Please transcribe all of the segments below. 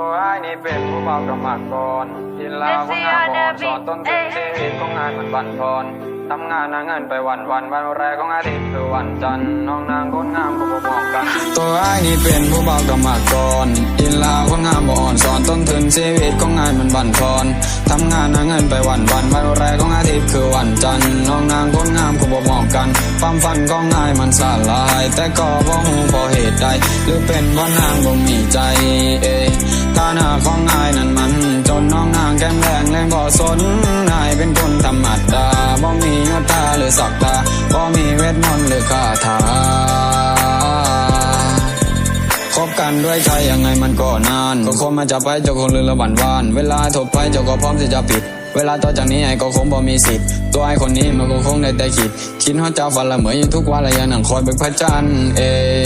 ตัวไอ้ายนี่เป็นผู้เบากรรมกรกินลาวของงานบอนสอนต้นทุนชีวิตของงานมันบั่นทอน ทำงานหาเงินไปวันวันวันแรกของอาทิตย์คือวันจันทร์น้องนางคนงามก็บ่มองกัน ตัวไอ้นี่เป็นผู้เบากรรมกรกินลาวคนงามบ่อ่อนสอนต้นทุนชีวิตของงานมันบั่นทอนทำงานหาเงินไปวันวันวันแรกของอาทิตย์คือวันจันทร์น้องนางคนงามก็บ่มองกัน ความฝันของนายมันสลาย แต่ก็บ่ฮู้เพราะเหตุใดหรือเป็นเพราะนางบ่มีใจเอ้ฐานะของนายนั้นมันจ นน้องนางแก้มแรงแรงบ่สนนายเป็นคนธรรมดาบ่มียศตาหรือศักดาบ่มีเวทมนต์หรือคาถาคบกันด้วยใจยังไงมันก็นานก็คงมาจะไปเจ้าคงลืมละวันวาน เวลาถบไปเจ้าก็พร้อมที่จะปิด เวลาต่อจากนี้ไอ้ก็คงบ่มีสิทธิ์ ตัวไอ้คนนี้มันก็คงได้แต่คิด คิดว่าเจ้าฝันละเหมือนอยู่ทุกวันละยังนั่งคอยเบิกพระจันทร์เอ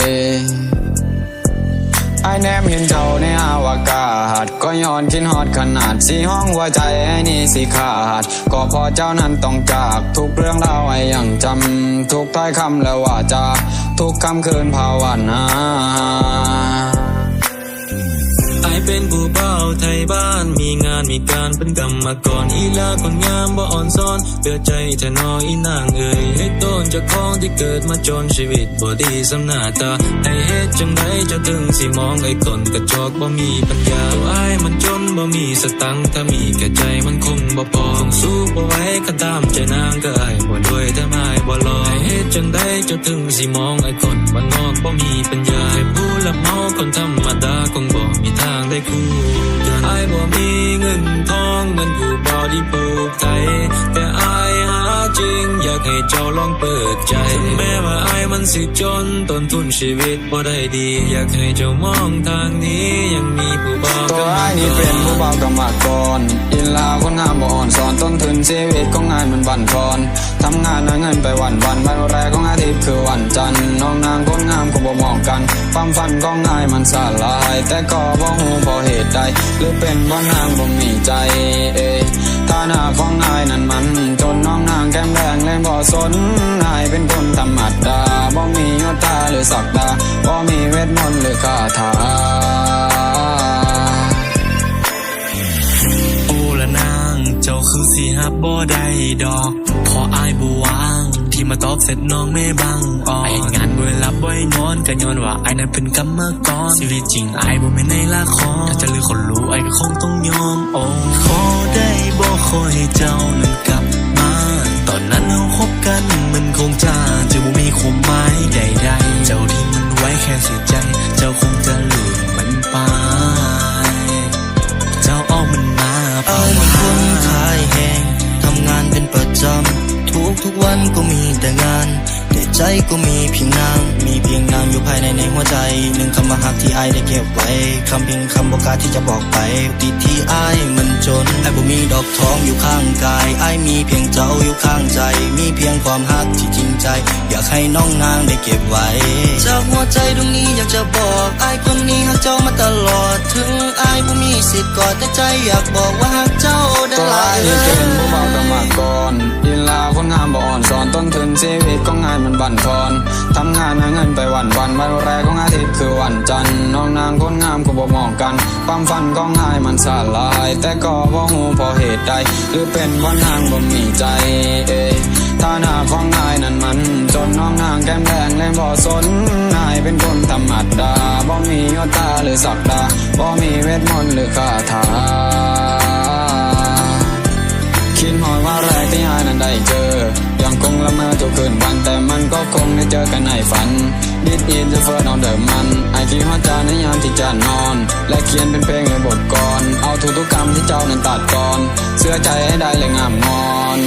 ไอ้ แนมเห็นเจ้าในอวกาศก็ย้อนคิดฮอดขนาดสีห้องหัวใจไอ้นี่สิขาด ก็พอเจ้านั้นต้องจาก ทุกเรื่องราวไอ้ยังจำ ทุกถ้อยคำและว่าจาทุกคำคืนภาวนาไอเป็นผู้เบา ไทยบ้านมีงานมีการเป็นกรรมกรอีลาคนงามบ่อ่อนซ้อนเดือใจแทนออีนางเอ่ยให้ต้นจากของที่เกิดมาจนชีวิตบ่ดีสำหน้าตาไอเฮ็ดจังไดจะถึงสิมองไอ้คนกระจอกบ่มีปัญญาตัวไอ้ายมันจนบ่มีสตังค์ถ้ามีแค่ใจมันคงบ่พอคงสู้บ่ไหวก็ตามใจนางก็ไอ้ายบ่รวยแต่ไม่บ่รอไอเฮ็ดจังไดจะถึงสิมองไอ้คนบ้านนอกบ่มีปัญญาให้ผู้รับเมาคนธรรมดาคงบ่มีทางได้คู่ายบ่มีเงินทองเงินผู้บ่าวที่ปลูกใจ แต่อายหาจริง อยากให้เจ้าลองเปิดใจถึงแม้ว่าไอ้ายมันสิจนต้นทุนชีวิตบ่ได้ดี อยากให้เจ้ามองทางนี้ยังมีผู้บ่าวตัวไอ้นี่เป็นผู้บ่าวกรรมกรอินลาวคนงามบ่ ชีวิตของงานมันบั่นทอนทำงานหาเงินไปวันวันวันแรกของอาทิตย์คือวันจันทร์น้องนางคนงามก็บ่มองกัน ความฝันของนายมันสลาย แต่ก็บ่ฮู้เพราะเหตุใด หรือเป็นเพราะนางบ่มีใจเอ้ยฐานะของนายนั้นมัน จนน้องนางแก้มแดงแรงบ่สนนายเป็นคนธรรมดาบ่มียศตาหรือศักดาบ่มีเวทมนต์หรือคาถา บบ่ได้ดอก พออายบ่วาง ที่มาตอบเสร็จน้องไม่บังอ่อนไองานบ่หลับบ่นอนก็ย้อนว่าไอ้นั้นเป็นกรรมกรชีวิตจริงไอ้บ่แม่นในละครถ้าจะลือคนรู้ไอ้ก็คงต้องยอมโอ้ขอได้บ่ขอให้เจ้านั้นกลับมา ตอนนั้นเราคบกันมันคงจะจะบ่มีความหมาย กวันก็มีแต่งานแต่ใจก็มีเพียงนาง มีเพียงนางอยู่ภายในในหัวใจ หนึ่งคำว่าหักที่ไอได้เก็บไว้คำเพียงคำบอกกาที่จะบอกไปติดที่ไอมันจนไอบ่มีดอกทองอยู่ข้างกาย ไอมีเพียงเจ้าอยู่ข้างใจ มีเพียงความหักที่จริงใจ อยากให้น้องนางได้เก็บไว้ จากหัวใจตรงนี้อยากจะบอกไอคนนี้หักเจ้ามาตลอด ถึงไอบ่มีสิทธิ์กอดแต่ใจอยากบอก ต้นทุนชีวิตของงานมันบั่นทอนทำงานหาเงินไปวันวันวันแรกของอาทิตย์คือวันจันทร์น้องนางคนงามก็บ่มองกัน ความฝันของนายมันสลาย แต่ก็บ่ฮู้เพราะเหตุใด หรือเป็นเพราะนางบ่มีใจเอ้ยฐานะของนายนั้นมัน จนน้องนางแก้มแดงเลยบ่สนนายเป็นคนธรรมดาบ่มียศตาหรือศักดาบ่มีเวทมนต์หรือคาถา คืนวันแต่มันก็คงได้เจอกันในฝัน ดิดอินจะเฟิร์นเอาเดิมมันไอคิดฮอดจาในยามที่จะนอน และเขียนเป็นเพลงในบทกรเอาทุกๆคำที่เจ้านั้นตัดกรอนเสื้อใจให้ได้เลยงามงอน